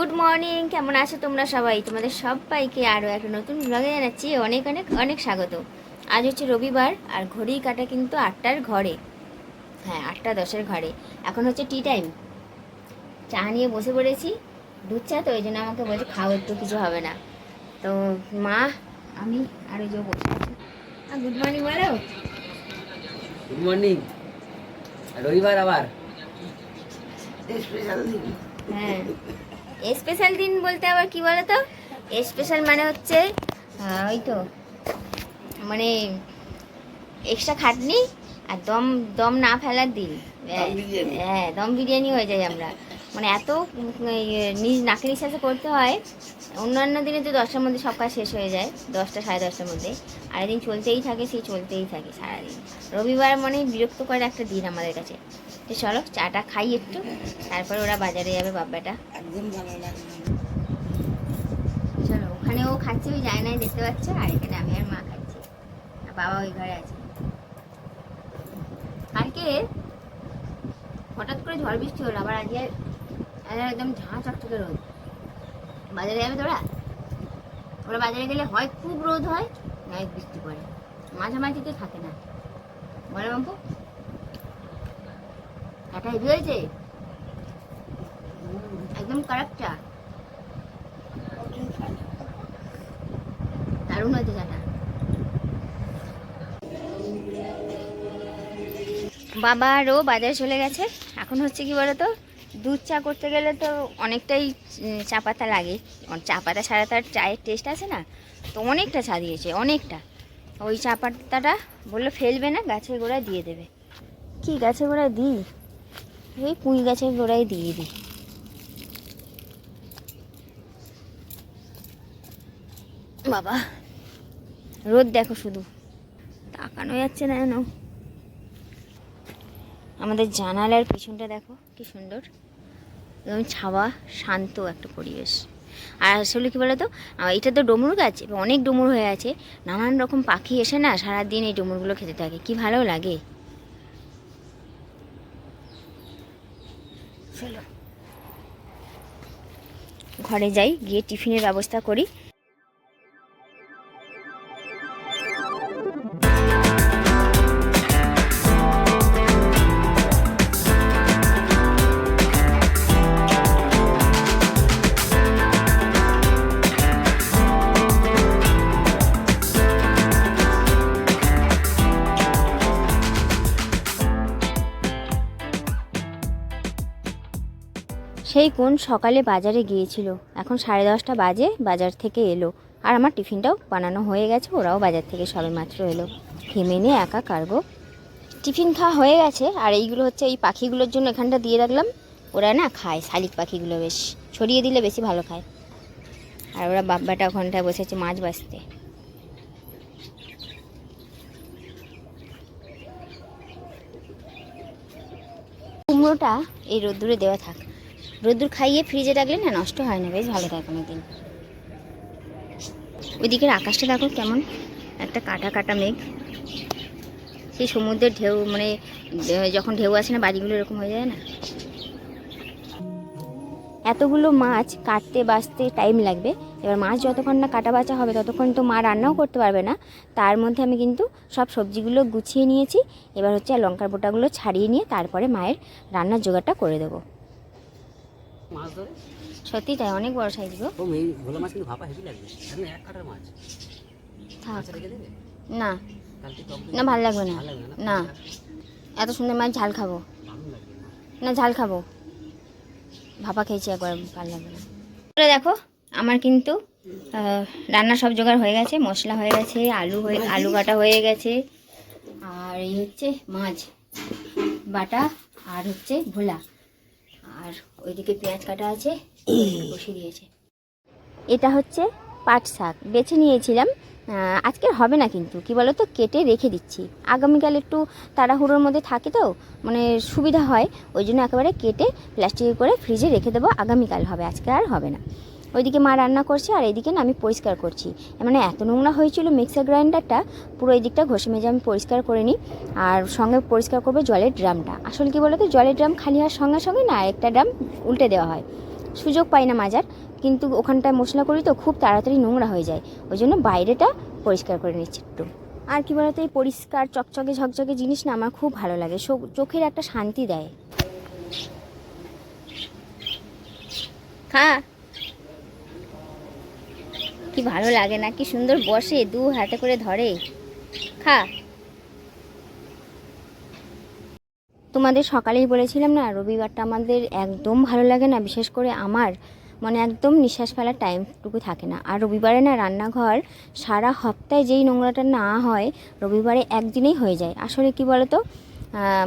Good morning কেমন আছো তোমরা সবাই? তোমাদের সবাইকে আরও একটা নতুন ব্লগে জানাচ্ছি। অনেক অনেক অনেক স্বাগত। আজ হচ্ছে রবিবার আর ঘড়ি কাটা কিন্তু আটটার ঘরে। হ্যাঁ আটটা দশের ঘরে। এখন হচ্ছে টি টাইম চা নিয়ে বসে পড়েছি। দুধ চা তো ওই জন্য আমাকে বলছে খাও একটু কিছু হবে না। তো মা আমি আর ওই যে বসে আছি। গুড মর্নিং বলো। গুড মর্নিং রবিবার আবার। হ্যাঁ। স্পেশাল দিন বলতে আবার কি বলো তো স্পেশাল মানে হচ্ছে ওই তো মানে এক্সট্রা খাটনি আর দম দম না ফেলার দিন। হ্যাঁ দম বিরিয়ানি হয়ে যায় আমরা। মানে এত নিজ নাকে নিঃশ্বাসে করতে হয়। অন্যান্য দিনে তো দশটার মধ্যে সব কাজ শেষ হয়ে যায় দশটা সাড়ে দশটার মধ্যে। আর এদিন চলতেই থাকে সেই চলতেই থাকে সারাদিন। রবিবার মানে বিরক্তকর একটা দিন আমাদের কাছে। তো চলো চাটা খাই একটু তারপর ওরা বাজারে যাবে বাব্বাটা একদম ভালো লাগে। চলো ওখানে ও খাচ্ছে ওই যায় নাই দেখতে পাচ্ছ আর এখানে আমি আর মা খাচ্ছি। আর বাবা ওই ঘরে আছে। কালকে হঠাৎ করে ঝড় বৃষ্টি হলো আবার আজকে আজ একদম ঝাঁ চকচকে রোদ। বাজারে যাবে তোরা? ওরা বাজারে গেলে হয় খুব রোদ হয় নয় বৃষ্টি পড়ে। মাঝামাঝিতে থাকে না। বলে বাম্পু। কাটা হেভি হয়েছে? একদম কারেক্টটা দারুণ হয়েছে চাটা। বাবা আরও বাজারে চলে গেছে। এখন হচ্ছে কি বলতো, দুধ চা করতে গেলে তো অনেকটাই চা পাতা লাগে। চা পাতা ছাড়া তার চায়ের টেস্ট আছে না। তো অনেকটা চা দিয়েছে অনেকটা। ওই চা পাতাটা বলল ফেলবে না, গাছের গোড়ায় দিয়ে দেবে। কি গাছের গোড়ায় দিই? ওই পুঁই গাছের গোড়ায় দিয়ে দিই। বাবা, রোদ দেখো শুধু। তাকানো যাচ্ছে না কেন আমাদের জানালার পিছনটা দেখো, কি সুন্দর। একদম ছাওয়া, শান্ত একটা পরিবেশ। আর আসলে কী বলতো তো এটা তো ডমরু গাছ অনেক ডুমুর হয়ে আছে। নানান রকম পাখি এসে না সারাদিন এই ডমরুগুলো খেতে থাকে, কি ভালো লাগে। ঘরে যাই, গিয়ে টিফিনের ব্যবস্থা করি। সেই কোন সকালে বাজারে গিয়েছিল। এখন সাড়ে দশটা বাজে, বাজার থেকে এলো। আর আমার টিফিনটাও বানানো হয়ে গেছে, ওরাও বাজার থেকে সবে মাত্র এলো। থেমে নিয়ে একা কারগো টিফিন খাওয়া হয়ে গেছে, আর এইগুলো হচ্ছে এই পাখিগুলোর জন্য এখানটা দিয়ে রাখলাম। ওরা না খায়, শালিক পাখিগুলো বেশ। ছড়িয়ে দিলে বেশি ভালো খায়। আর ওরা বাব্বাটা ওখানটায় বসেছে মাছ বাঁচতে। কুমড়োটা এই রোদ্দুরে দেওয়া থাক রোদ্দুর খাইয়ে ফ্রিজে রাখলে না নষ্ট হয় না, বেশ ভালো থাকে অনেকদিন। ওইদিকের আকাশটা দেখো কেমন, একটা কাটা কাটা মেঘ। সেই সমুদ্রের ঢেউ মানে যখন ঢেউ আসে না বাড়িগুলো এরকম হয়ে যায় না? এতগুলো মাছ কাটতে বাঁচতে টাইম লাগবে। এবার মাছ যতক্ষণ না কাটা বাঁচা হবে, ততক্ষণ তো মা রান্নাও করতে পারবে না। তার মধ্যে আমি কিন্তু সব সবজিগুলো গুছিয়ে নিয়েছি। এবার হচ্ছে লঙ্কার বোটাগুলো ছাড়িয়ে নিয়ে তারপরে মায়ের রান্নার জোগাড়টা করে দেবো। মাছ ধরে? সত্যি তাই অনেক বড় সাইজ গো। ও মেয়ে ভোলা মাছ কিন্তু ভাপা হেভি লাগবে। এখন এক কাটার মাছ। থাক। না। না ভালো লাগবে না। না এত সুন্দর মাছ ঝাল খাব। না। ঝাল খাব। ভাপা খেয়েছি একবার ভালো লাগবে না। দেখো আমার কিন্তু রান্না সব জোগাড় হয়ে গেছে। মশলা হয়ে গেছে আলু হয়ে আলু কাটা হয়ে গেছে। আর এই হচ্ছে মাছ বাটা আর হচ্ছে ভোলা। আর ওইদিকে পেঁয়াজ কাটা আছে বসে দিয়েছে। এটা হচ্ছে পাট শাক বেছে নিয়েছিলাম। আজকে হবে না কিন্তু কি বলো তো কেটে রেখে দিচ্ছি। আগামীকাল একটু তাড়াহুড়োর মধ্যে থাকে তো মানে সুবিধা হয় ওই জন্য একেবারে কেটে প্লাস্টিকে করে ফ্রিজে রেখে দেবো আগামীকাল হবে আজকে আর হবে না। ওইদিকে মা রান্না করছে আর এইদিকে না আমি পরিষ্কার করছি। মানে এত নোংরা হয়েছিল মিক্সার গ্রাইন্ডারটা, পুরো এই দিকটা ঘষে মেজে আমি পরিষ্কার করে নিই। আর সঙ্গে পরিষ্কার করব জলের ড্রামটা। আসলে কি বলো তো জলের ড্রাম খালি হওয়ার সঙ্গে সঙ্গে না একটা ড্রাম উল্টে দেওয়া হয়। সুযোগ পাই না মাজার, কিন্তু ওখানটায় মশলা করি তো খুব তাড়াতাড়ি নোংরা হয়ে যায়। ওই জন্য বাইরেটা পরিষ্কার করে নিচ্ছি একটু। আর কি বলতো, এই পরিষ্কার চকচকে ঝকঝকে জিনিস না আমার খুব ভালো লাগে। চোখের একটা শান্তি দেয়। খা। কি ভালো লাগে না? কি সুন্দর বসে, দু হাতে করে ধরে। খা। তোমাদের সকালেই বলেছিলাম না, রবিবারটা আমাদের একদম ভালো লাগে না, বিশেষ করে আমার। মানে একদম নিঃশ্বাস ফেলার টাইমটুকু থাকে না। আর রবিবারে না রান্নাঘর সারা হপ্তায় যেই নোংরাটা না হয়, রবিবারে একদিনেই হয়ে যায়। আসলে কি বলতো?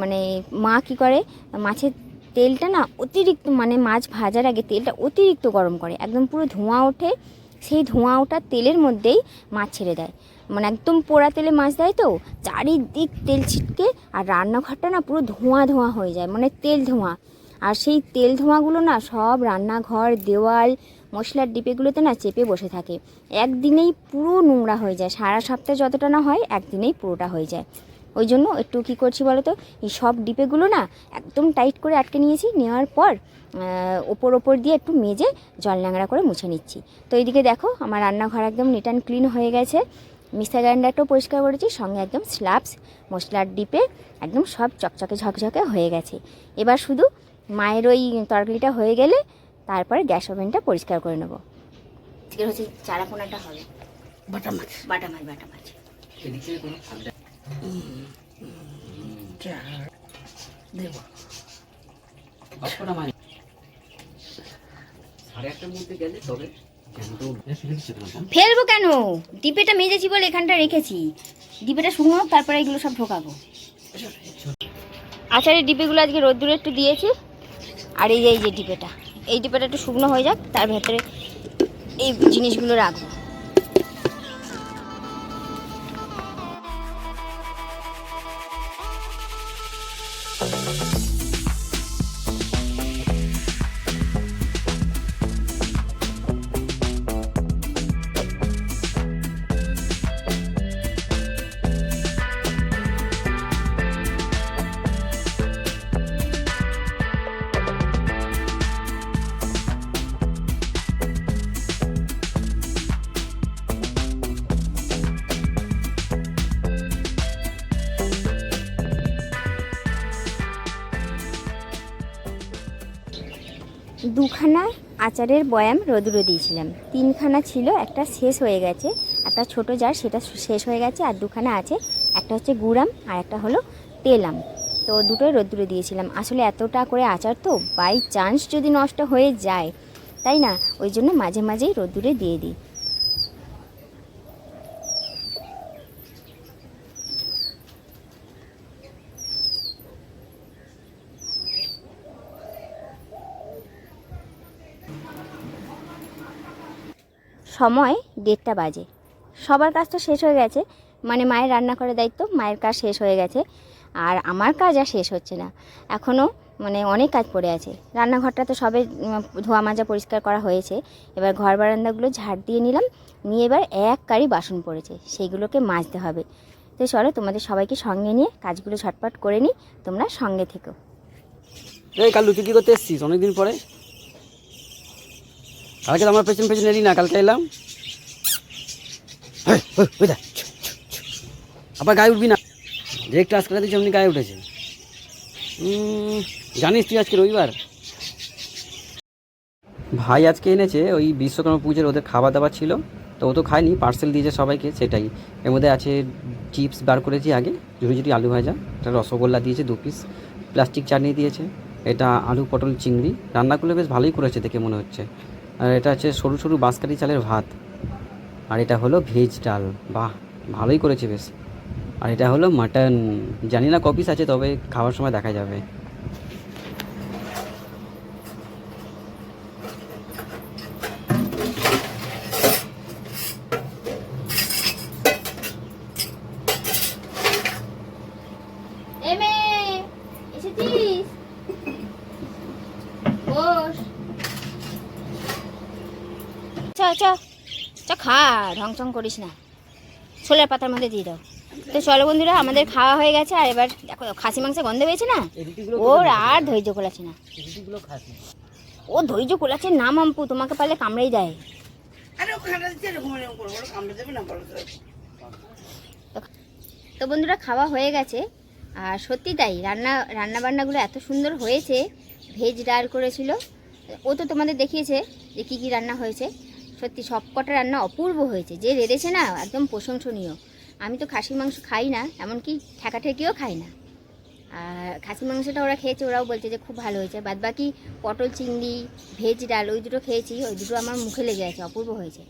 মানে মা কি করে? মাছের তেলটা না অতিরিক্ত মানে মাছ ভাজার আগে তেলটা অতিরিক্ত গরম করে। একদম পুরো ধোঁয়া ওঠে সেই ধোঁয়া ওঠা তেলের মধ্যেই মাছ ছেড়ে দেয়। মানে একদম পোড়া তেলে মাছ দেয় তো, চারিদিক তেল ছিটকে আর রান্নাঘরটা না পুরো ধোঁয়া ধোঁয়া হয়ে যায় মানে তেল ধোঁয়া। আর সেই তেল ধোঁয়াগুলো না সব রান্নাঘর, দেওয়াল, মশলার ডিপেগুলোতে না চেপে বসে থাকে। একদিনেই পুরো নোংরা হয়ে যায়, সারা সপ্তাহে যতটা না হয় একদিনেই পুরোটা হয়ে যায়। ওই জন্য একটু কী করছি বলো তো এই সব ডিপেগুলো না একদম টাইট করে আটকে নিয়েছি নেওয়ার পর ওপর ওপর দিয়ে একটু মেজে জল ন্যাংরা করে মুছে নিচ্ছি। তো এইদিকে দেখো আমার রান্নাঘর একদম নিট অ্যান্ড ক্লিন হয়ে গেছে। মিক্সার গ্রাইন্ডারটাও পরিষ্কার করেছি সঙ্গে একদম স্ল্যাবস মশলার ডিপে একদম সব চকচকে ঝকঝকে হয়ে গেছে। এবার শুধু মায়ের ওই তরকারিটা হয়ে গেলে তারপরে গ্যাস ওভেনটা পরিষ্কার করে নেব। আজকে হচ্ছে চারাপোনাটা হবে। বাটা মাছ। বাটা মাছ বাটা মাছ। ফেলব কেন? ডিপেটা মেজেছি বলে এখানটা রেখেছি। ডিপেটা শুকনো, তারপরে এগুলো সব ঢোকাবো। আচারের ডিপেগুলো আজকে রোদ্দুরে একটু দিয়েছি। আর এই যে এই যে ডিপেটা। এই ডিপেটা একটু শুকনো হয়ে যাক, তার ভেতরে এই জিনিসগুলো রাখব। দুখানা আচারের বয়াম রোদুরে দিয়েছিলাম। তিনখানা ছিল, একটা শেষ হয়ে গেছে একটা ছোট জার সেটা শেষ হয়ে গেছে, আর দুখানা আছে, একটা হচ্ছে গুড়াম আর একটা হলো তেলাম তো দুটোই রোদ্দুরে দিয়েছিলাম। আসলে এতটা করে আচার তো বাই চান্স যদি নষ্ট হয়ে যায়, তাই না? ওই জন্য মাঝে মাঝেই রোদ্দুরে দিয়ে দিই। সময় দেড়টা বাজে। সবার কাজ তো শেষ হয়ে গেছে। মানে মায়ের রান্না করার দায়িত্ব, মায়ের কাজ শেষ হয়ে গেছে। আর আমার কাজ আর শেষ হচ্ছে না। এখনও মানে অনেক কাজ পড়ে আছে। রান্নাঘরটা তো সবে ধোয়া মাজা পরিষ্কার করা হয়েছে। এবার ঘর বারান্দাগুলো ঝাড় দিয়ে নিলাম। নিয়ে এবার এক কারি বাসন পড়েছে। সেইগুলোকে মাজতে হবে। তো চলো তোমাদের সবাইকে সঙ্গে নিয়ে কাজগুলো ঝটপট করে নিই। তোমরা সঙ্গে থেকো। এই কি করতে এসছিস? অনেকদিন পরে। কালকে তো আমার পেছন পেছন এলি না, কালকে এলাম। আবার গায়ে উঠবি না। যে একটু আজকে দিচ্ছে অমনি গায়ে উঠেছে। জানিস তুই আজকে রবিবার? ভাই আজকে এনেছে ওই বিশ্বকর্মা পুজোর ওদের খাওয়া দাওয়া ছিল, তো ও তো খায়নি পার্সেল দিয়েছে সবাইকে, সেটাই। এর মধ্যে আছে চিপস বার করেছি আগে ঝুড়ি ঝুড়ি আলু ভাজা, একটা রসগোল্লা দিয়েছে দু পিস প্লাস্টিক চাটনি দিয়েছে, এটা আলু পটল চিংড়ি, রান্নাগুলো বেশ ভালোই করেছে দেখে মনে হচ্ছে। আর এটা হচ্ছে সরু সরু বাঁশকাঠি চালের ভাত। আর এটা হলো ভেজ ডাল। বাহ, ভালোই করেছে বেশ। আর এটা হলো মাটন। জানি না কপিস আছে, তবে খাওয়ার সময় দেখা যাবে এমে এসেছিস বস চ চ। চ খা ঢং করিস না। ছোলার পাতার মধ্যে দিয়ে দাও। তো চলো বন্ধুরা আমাদের খাওয়া হয়ে গেছে আর এবার দেখো খাসি মাংসের গন্ধ পেয়েছে না? ওর আর ধৈর্য খোলাচ্ছে না। ও ধৈর্য কোলাচ্ছে না মাম্পু তোমাকে পারলে কামড়েই দেয়। আরে ওখানে দিচ্ছে এরকম এরকম করে বলো কামড়ে দেবে না বলো তো। তো বন্ধুরা খাওয়া হয়ে গেছে। আর সত্যি তাই রান্না রান্না বান্নাগুলো এত সুন্দর হয়েছে ভেজ ডাল করেছিল। ও তো তোমাদের দেখিয়েছে যে কী কী রান্না হয়েছে। সত্যি সবকটা রান্না অপূর্ব হয়েছে। যে রেঁধেছে না, একদম প্রশংসনীয়। আমি তো খাসির মাংস খাই না, এমনকি ঠেকাঠেকিও খাই না। আর খাসি মাংসটা ওরা খেয়েছে, ওরাও বলছে যে খুব ভালো হয়েছে। বাদ বাকি পটল, চিংড়ি, ভেজ, ডাল, ওই দুটো খেয়েছি, ওই দুটো আমার মুখে লেগে আছে, অপূর্ব হয়েছে।